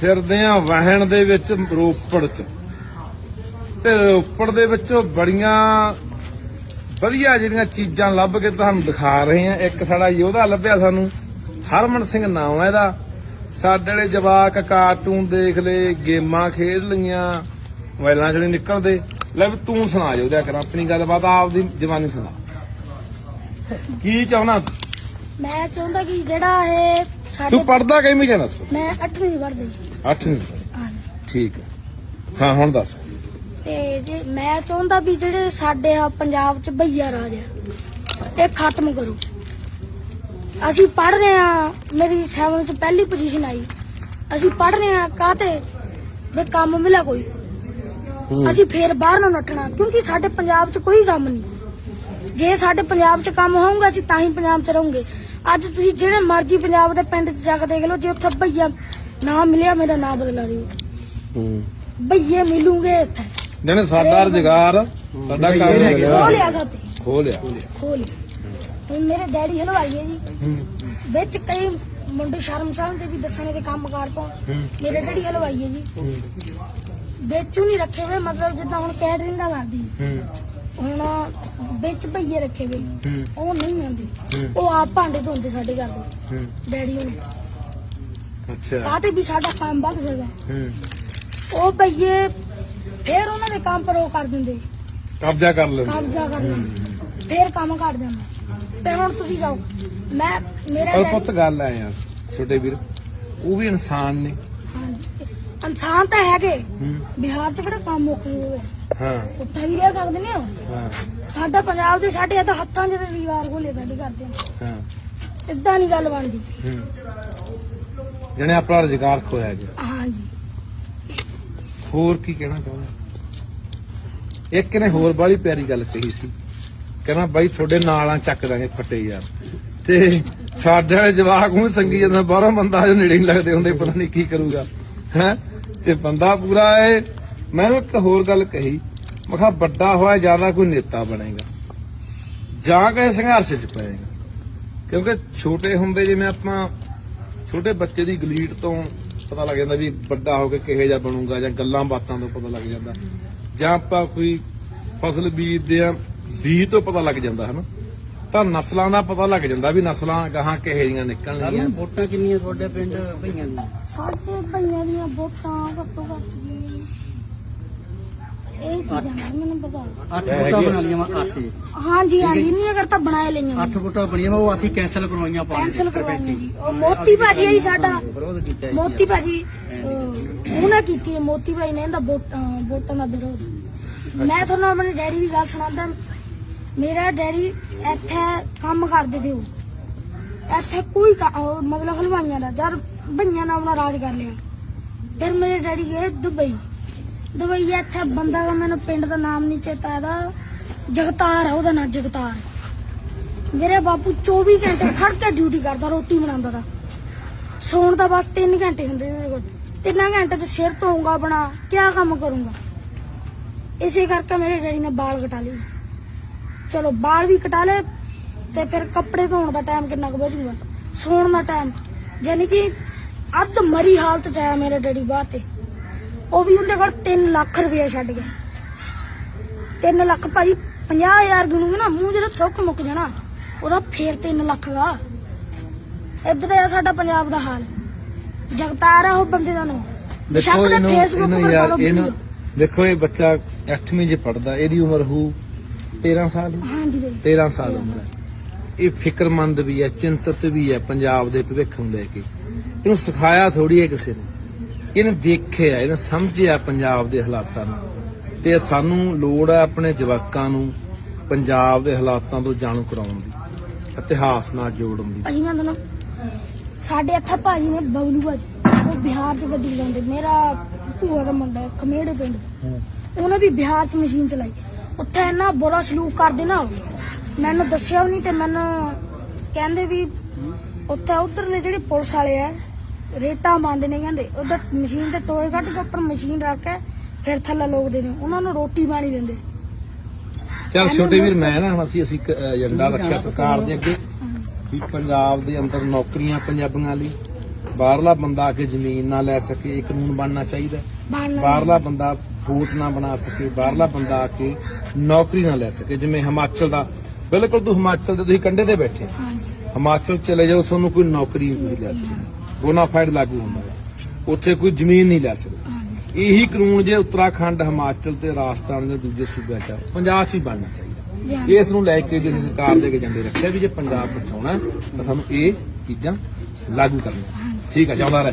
ਫਿਰਦੇ ਆ ਵਹਿਣ ਦੇ ਵਿੱਚ ਰੋਪੜ ਚ। ਤੇ ਰੋਪੜ ਦੇ ਵਿੱਚੋਂ ਬੜੀਆਂ ਵਧੀਆ ਜਿਹੜੀਆਂ ਚੀਜ਼ਾਂ ਲੱਭ ਕੇ ਤੁਹਾਨੂੰ ਦਿਖਾ ਰਹੇ ਆ। ਇੱਕ ਸਾਡਾ ਯੋਧਾ ਲੱਭਿਆ ਸਾਨੂੰ, ਹਰਮਨ ਸਿੰਘ ਨਾਮ ਹੈ ਇਹਦਾ। ਸਾਡੇ ਵਾਲੇ ਜਵਾਕ ਕਾਰਟੂਨ ਦੇਖ ਲਏ ਗੇਮਾਂ ਖੇਡ ਲਈਆਂ, ਮੋਬਾਈਲਾਂ ਜਿਹੜੇ ਨਿਕਲਦੇ। ਲੈ ਵੀ ਤੂੰ ਸੁਣਾ ਯੋਧਾ ਕਰ ਆਪਣੀ ਗੱਲਬਾਤ ਆਪਦੀ ਜਵਾਨੀ ਸੁਣਾ। ਕੀ ਚਾਹਣਾ ਮੈਂ ਚਾਹੁੰਦਾ ਕਿ ਜਿਹੜਾ ਇਹ ਸਾਡੇ ਤੂੰ ਪੜਦਾ ਕਿਵੇਂ ਜਾਣਾ ਮੈਂ 8ਵੀਂ ਪੜ੍ਹਦੀ। 8ਵੀਂ ਹਾਂ ਠੀਕ ਹੈ। ਹਾਂ ਹੁਣ ਦੱਸ। ਤੇ ਜੇ ਮੈਂ ਚਾਹੁੰਦਾ ਵੀ ਜਿਹੜੇ ਸਾਡੇ ਆ ਪੰਜਾਬ ਚ ਭਈਆ ਰਾਜ ਆ ਇਹ ਖਤਮ ਕਰੋ। ਅਸੀਂ ਪੜ ਰਹੇ ਆ ਮੇਰੀ 7 ਚ ਪਹਿਲੀ ਪੋਜੀਸ਼ਨ ਆਈ। ਅਸੀਂ ਪੜ ਰਹੇ ਆ ਕਾਤੇ ਵੀ ਕੰਮ ਮਿਲਿਆ ਕੋਈ। ਅਸੀਂ ਫੇਰ ਬਾਹਰ ਨੂੰ ਨੱਠਣਾ ਕਿਉਂਕਿ ਸਾਡੇ ਪੰਜਾਬ 'ਚ ਕੋਈ ਕੰਮ ਨਹੀਂ। ਜੇ ਸਾਡੇ ਪੰਜਾਬ 'ਚ ਕੰਮ ਹੋਊਗਾ ਅਸੀਂ ਤਾਂ ਹੀ ਪੰਜਾਬ 'ਚ ਰਹੋਗੇ। ਅੱਜ ਤੁਸੀਂ ਜਿਹੜੇ ਮਰਜ਼ੀ ਪੰਜਾਬ ਦੇ ਪਿੰਡ 'ਚ ਜਾ ਕੇ ਦੇਖ ਲਓ ਜੇ ਉੱਥੇ ਭਈਆ ਨਾ ਮਿਲਿਆ ਮੇਰਾ ਨਾਮ ਬਦਲਾ ਦਿਓ। ਹੂੰ। ਭਈਏ ਮਿਲੂਗੇ ਇੱਥੇ। ਜਣੇ ਸਾਡਾ ਰੁਜ਼ਗਾਰ ਸਾਡਾ ਕੰਮ ਖੋ ਲਿਆ ਸਾਤੇ ਖੋਲਿਆ ਖੋ ਲਿਆ ਹੁਣ ਮੇਰੇ ਡੈਡੀ ਹਲਵਾਈ ਹੈ ਜੀ। ਵਿੱਚ ਕਈ ਮੁੰਡੇ ਸ਼ਰਮਸਾਰ ਦੇ ਵੀ ਦੱਸਣੇ ਦੇ ਕੰਮ ਕਾਰ ਤੋਂ। ਮੇਰੇ ਡੈਡੀ ਹਲਵਾਈ ਹੈ ਜੀ। ਵਿੱਚੋਂ ਨਹੀਂ ਰੱਖੇ ਹੋਏ ਮਤਲਬ ਜਿੱਦਾਂ ਹੁਣ ਕੈਟਰਿੰਗ ਦਾ ਕਰਦੀ ਹੁਣ ਵਿੱਚ ਭਈਏ ਰੱਖੇ ਹੋਏ ਉਹ ਨਹੀਂ ਆਉਂਦੀ। ਉਹ ਆਪ ਭਾਂਡੇ ਧੋਂਦੇ ਸਾਡੇ ਘਰ ਦੇ। ਡੈਡੀ ਹੁਣ। ਅੱਛਾ। ਕਾਤੇ ਵੀ ਸਾਡਾ ਕੰਮ ਵੱਧ ਸਕਦਾ। ਉਹ ਭਈਏ ਫੇਰ ਉਹਨਾਂ ਦੇ ਕੰਮ ਪਰ ਉਹ ਕਰ ਦਿੰਦੇ। ਕਬਜ਼ਾ ਕਰ ਲੈਂਦੇ। ਕਬਜ਼ਾ ਕਰ ਲੈਂਦੇ। ਫੇਰ ਕੰਮ ਕਰ ਦਿੰਦੇ ਤੇ ਹੁਣ ਤੁਸੀਂ ਜਾਓ। ਮੈਂ ਮੇਰਾ ਪਰ ਡੈਡੀ- ਪੁੱਤ ਗੱਲ ਆ। ਯਾਰ ਛੋਟੇ ਵੀਰ ਉਹ ਵੀ ਇਨਸਾਨ ਨੇ। ਹਾਂਜੀ। ਇਨਸਾਨ ਤਾਂ ਹੈਗੇ। ਹੂੰ। ਬਿਹਾਰ ਚ ਕਿਹੜਾ ਕੰਮ ਮੁੱਕ ਹੋਵੇ? ਹਾਂ। ਉੱਥੇ ਵੀ ਰਹਿ ਸਕਦੇ ਨੇ ਉਹ। ਹਾਂ। ਸਾਡਾ ਪੰਜਾਬ ਦੇ ਸਾਡੇ ਤਾਂ ਹੱਥਾਂ 'ਚ ਤੇ ਕੋਲੇ ਸਾਡੇ ਕਰਦੇ ਨੇ। ਹਾਂ। ਇਦਾਂ ਨਹੀਂ ਗੱਲ ਬਣਦੀ। ਹੂੰ। ਜਣੇ ਆਪਣਾ ਰੁਜ਼ਗਾਰ ਖੋਇਆ ਗਿਆ ਹਾਂਜੀ। ਹੋਰ ਕੀ ਕਹਿਣਾ ਚਾਹੁੰਦਾ? ਇੱਕ ਨੇ ਹੋਰ ਬਾਲੀ ਪਿਆਰੀ ਗੱਲ ਕਹੀ ਸੀ। ਕਹਿੰਦਾ ਬਾਈ ਤੁਹਾਡੇ ਨਾਲਾਂ ਚੱਕ ਦਾਂਗੇ ਫੱਟੇ ਯਾਰ। ਤੇ ਸਾਡੇ ਵਾਲੇ ਜਵਾਕ ਨੂੰ ਸੰਗੀ ਜਾਂਦਾ ਬਾਹਰੋਂ ਬੰਦਾ ਅਜੇ ਨੇੜੇ ਨਹੀਂ ਲੱਗਦੇ ਹੁੰਦੇ ਪਤਾ ਨਹੀਂ ਕੀ ਕਰੂਗਾ। ਹੈ? ਤੇ ਬੰਦਾ ਪੂਰਾ ਏ ਮੈਨੂੰ ਇੱਕ ਹੋਰ ਗੱਲ ਕਹੀ। ਮੈਂ ਕਿਹਾ ਵੱਡਾ ਹੋਇਆ ਜ਼ਿਆਦਾ ਕੋਈ ਨੇਤਾ ਬਣੇਗਾ। ਜਾਂ ਕਿਸੇ ਸੰਘਰਸ਼ 'ਚ ਪਏਗਾ। ਕਿਉਂਕਿ ਛੋਟੇ ਹੁੰਦੇ ਜਿਵੇਂ ਆਪਾਂ ਛੋਟੇ ਬੱਚੇ ਦੀ ਗਲੀਟ ਤੋਂ ਪਤਾ ਲੱਗ ਜਾਂਦਾ ਵੀ ਵੱਡਾ ਹੋ ਕੇ ਕਿਹੋ ਜਿਹਾ ਬਣੂਗਾ ਜਾਂ ਗੱਲਾਂ ਬਾਤਾਂ ਤੋਂ ਪਤਾ ਲੱਗ ਜਾਂਦਾ। ਜਾਂ ਆਪਾਂ ਕੋਈ ਫਸਲ ਬੀਜਦੇ ਆ ਬੀਜ ਤੋਂ ਪਤਾ ਲੱਗ ਜਾਂਦਾ ਹਨਾ? ਤਾਂ ਨਸਲਾਂ ਦਾ ਪਤਾ ਲੱਗ ਜਾਂਦਾ ਵੀ ਨਸਲਾਂ ਗਾਹਾਂ ਕਿਹੋ ਜਿਹੀਆਂ ਨਿਕਲਣਗੀਆਂ। ਵੋਟਾਂ ਕਿੰਨੀਆਂ ਤੁਹਾਡੇ ਪਿੰਡ ਭਈਆਂ ਦੀਆਂ? ਸਾਡੇ ਭਈਆਂ ਦੀਆਂ ਵੋਟਾਂ ਘੱਟੋ ਘੱਟ ਜੀ ਇਹ ਚੀਜ਼ਾਂ ਦਾ ਮੈਨੂੰ ਪਤਾ। ਅੱਠ ਇਹ ਵੋਟਾਂ ਹੈਗੀ ਆ। ਬਣਾ ਲਈਆਂ ਵਾ ਅੱਠ ਹਾਂਜੀ ਹਾਂਜੀ ਨਹੀਂ ਅਗਰ ਤਾਂ ਬਣਾਏ ਲਈਆਂ ਅੱਠ ਵੋਟਾਂ ਬਣੀਆਂ ਵਾ ਉਹ ਅਸੀਂ ਕੈਨਸਲ ਕਰਵਾਈਆਂ ਪਾਣੀ ਕੈਂਸਲ ਕਰਵਾਈਆਂ ਜੀ। ਉਹ ਮੋਤੀ ਭਾਜੀ ਹੈ ਜੀ ਸਾਡਾ ਵਿਰੋਧ ਕੀਤਾ ਜੀ ਮੋਤੀ ਭਾਜੀ ਅਹ, ਉਹਨੇ ਕੀਤੀ ਹੈ ਮੋਤੀ ਭਾਈ ਨੇ ਇਹਦਾ ਵੋਟ- ਅਹ, ਵੋਟਾਂ ਦਾ ਵਿਰੋਧ। ਮੈਂ ਤੁਹਾਨੂੰ ਆਪਣੇ ਡੈਡੀ ਦੀ ਗੱਲ ਸੁਣਾਉਂਦਾ। ਮੇਰਾ ਡੈਡੀ ਇੱਥੇ ਕੰਮ ਕਰਦੇ ਉਹ। ਇੱਥੇ ਕੋਈ ਕਾ- ਉਹ ਮਤਲਬ ਹਲਵਾਈਆਂ ਦਾ ਜਦ ਭਈਆਂ ਨੇ ਆਪਣਾ ਰਾਜ ਕਰ ਲਿਆ। ਫਿਰ ਮੇਰੇ ਡੈਡੀ ਗਏ ਦੁਬਈ। ਦੁਬਈ ਇੱਥੇ ਬੰਦਾ ਵਾ ਮੈਨੂੰ ਪਿੰਡ ਦਾ ਨਾਮ ਨਹੀਂ ਚੇਤਾ ਇਹਦਾ, ਜਗਤਾਰ ਆ ਉਹਦਾ ਨਾਂ ਜਗਤਾਰ। ਮੇਰੇ ਬਾਪੂ 24 ਘੰਟੇ ਖੜ ਕੇ ਡਿਊਟੀ ਕਰਦਾ, ਰੋਟੀ ਬਣਾਉਂਦਾ ਦਾ ਸੌਣ ਦਾ ਬਸ 3 ਘੰਟੇ ਹੁੰਦੇ ਮੇਰੇ ਕੋਲ ਤਿੰਨਾਂ ਘੰਟੇ ਚ ਸਿਰ ਧੋਊਂਗਾ ਬਣਾ ਕਿਆ ਕੰਮ ਕਰੂੰਗਾ। ਇਸੇ ਕਰਕੇ ਮੇਰੇ ਡੈਡੀ ਨੇ ਬਾਲ ਕਟਾ ਲਏ। ਚਲੋ, ਬਾਲ ਵੀ ਕਟਾ ਲਏ ਤੇ ਫਿਰ ਕੱਪੜੇ ਧੋਣ ਦਾ ਟਾਈਮ ਕਿੰਨਾ ਕੁ ਬਚੂਗਾ। ਸੌਣ ਦਾ ਟਾਈਮ ਯਾਨੀ ਕਿ ਅੱਧ ਮਰੀ ਹਾਲਤ ਚ ਆਇਆ ਮੇਰੇ ਡੈਡੀ ਬਾਅਦ ਤੇ। ਉਹ ਵੀ ਉਹਦੇ ਕੋਲ 3 ਲੱਖ ਰੁਪਏ ਛੱਡ ਗਿਆ। 3 ਲੱਖ ਭਾਈ 50000 ਗਿਣੂਗੇ ਨਾ ਮੂੰਹ ਜਿਹੜਾ ਥੁੱਕ ਮੁੱਕ ਜਾਣਾ ਉਹਦਾ ਫੇਰ 3 ਲੱਖ ਦਾ ਇੱਧਰ ਆ ਸਾਡਾ ਪੰਜਾਬ ਦਾ ਹਾਲ। ਜਗਤਾਰ ਆ ਉਹ ਬੰਦੇ ਦਾ ਨਾਮ। ਦੇਖੋ ਇਹਨੂੰ ਇਹਨੂੰ ਯਾਰ। ਦੇਖੋ ਇਹ ਬੱਚਾ 8ਵੀਂ 'ਚ ਪੜਦਾ ਇਹਦੀ ਉਮਰ ਹੋ 13 ਸਾਲ ਹਾਂਜੀ ਬਈ। 13 ਸਾਲ ਉਮਰ ਹੈ। ਇਹ ਫਿਕਰਮੰਦ ਵੀ ਹੈ ਚਿੰਤਤ ਵੀ ਹੈ ਪੰਜਾਬ ਦੇ ਭਵਿੱਖ ਨੂੰ ਲੈ ਕੇ। ਇਹਨੂੰ ਸਿਖਾਇਆ ਥੋੜੀ ਹੈ ਕਿਸੇ ਨੇ। ਇਹਨੇ ਦੇਖਿਆ ਇਹਨੇ ਸਮਝਿਆ ਪੰਜਾਬ ਦੇ ਹਾਲਾਤਾਂ ਨੂੰ। ਤੇ ਸਾਨੂੰ ਲੋੜ ਹੈ ਆਪਣੇ ਜਵਾਕਾਂ ਨੂੰ ਪੰਜਾਬ ਦੇ ਹਾਲਾਤਾਂ ਤੋਂ ਜਾਣੂ ਕਰਾਉਣ ਦੀ ਇਤਿਹਾਸ ਨਾਲ ਜੋੜਨ ਦੀ। ਭਾਜੀ ਮੈਂ ਤੁਹਾਨੂੰ ਸਾਡੇ ਇੱਥੇ ਭਾਜੀ ਨੇ ਬਬਲੂ ਭਾਜੀ ਉਹ ਬਿਹਾਰ 'ਚ ਗੱਡੀ ਚਲਾਉਂਦੇ ਮੇਰਾ ਭੂਆ ਦਾ ਮੁੰਡਾ ਹੈ, ਖਮੇੜੇ ਪਿੰਡ। ਉਹਨੇ ਵੀ ਬਿਹਾਰ 'ਚ ਮਸ਼ੀਨ ਚਲਾਈ। ਉੱਥੇ ਇੰਨਾ ਬੁਰਾ ਸਲੂਕ ਕਰਦੇ ਨਾ। ਮੈਨੂੰ ਦੱਸਿਆ ਵੀ ਨਹੀਂ ਤੇ ਮੈਨੂੰ ਕਹਿੰਦੇ ਵੀ ਉੱਥੇ ਉਧਰਲੇ ਜਿਹੜੇ ਪੁਲਿਸ ਵਾਲੇ ਆ ਰੇਟਾਂ ਬੰਦੇ ਨੇ ਕਹਿੰਦੇ। ਉਧਰ ਮਸ਼ੀਨ ਤੇ ਟੋਏ ਕੱਢ ਕੇ ਉੱਪਰ ਮਸ਼ੀਨ ਰੱਖ ਕੇ ਫਿਰ ਥੱਲੇ ਲੋਕਦੇ ਨੇ। ਉਹਨਾਂ ਨੂੰ ਰੋਟੀ ਪਾਣੀ ਦਿੰਦੇ। ਚਲ ਛੋਟੇ ਵੀਰ ਮੈਂ ਨਾ ਹੁਣ ਅਸੀਂ ਅਸੀਂ ਇੱਕ ਏਜੰਡਾ ਰੱਖਿਆ ਸਰਕਾਰ ਦੇ ਅੱਗੇ। ਵੀ ਪੰਜਾਬ ਦੇ ਅੰਦਰ ਨੌਕਰੀਆਂ ਪੰਜਾਬੀਆਂ ਲਈ। ਬਾਹਰਲਾ ਬੰਦਾ ਆ ਕੇ ਜ਼ਮੀਨ ਨਾ ਲੈ ਸਕੇ ਇਹ ਕਾਨੂੰਨ ਬਣਨਾ ਚਾਹੀਦਾ। ਬਾਹਰਲਾ ਬੰਦਾ ਵੋਟ ਨਾ ਬਣਾ ਸਕੇ ਬਾਹਰਲਾ ਬੰਦਾ ਆ ਕੇ ਨੌਕਰੀ ਨਾ ਲੈ ਸਕੇ। ਜਿਵੇਂ ਹਿਮਾਚਲ ਦਾ ਬਿਲਕੁਲ ਤੁਸੀਂ ਹਿਮਾਚਲ ਦੇ ਤੁਸੀਂ ਕੰਢੇ ਤੇ ਬੈਠੇ। ਹਿਮਾਚਲ ਚਲੇ ਜਾਓ ਤੁਹਾਨੂੰ ਕੋਈ ਨੌਕਰੀ ਨਹੀਂ ਲੈ ਸਕਦਾ। ਬੋਨਾਫਾਈਡ ਲਾਗੂ ਹੁੰਦਾ ਹੈ ਉੱਥੇ ਕੋਈ ਜ਼ਮੀਨ ਨਹੀਂ ਲੈ ਸਕਦਾ। ਇਹੀ ਕਾਨੂੰਨ ਜੇ ਉੱਤਰਾਖੰਡ ਹਿਮਾਚਲ ਤੇ ਰਾਜਸਥਾਨ ਦੇ ਦੂਜੇ ਸੂਬਿਆਂ ਚ ਪੰਜਾਬ 'ਚ ਹੀ ਬਣਨਾ ਚਾਹੀਦਾ। ਇਸ ਨੂੰ ਲੈ ਕੇ ਜੇ ਸਰਕਾਰ ਦੇ ਕੇ ਜਾਂਦੇ ਰੱਖਿਆ ਵੀ ਜੇ ਪੰਜਾਬ ਬਚਾਉਣਾ ਤਾਂ ਸਾਨੂੰ ਇਹ ਚੀਜ਼ਾਂ ਲਾਗੂ ਕਰਨੀਆਂ। ਠੀਕ ਹੈ ਚਾਹੁੰਦਾ ਰਹੇ।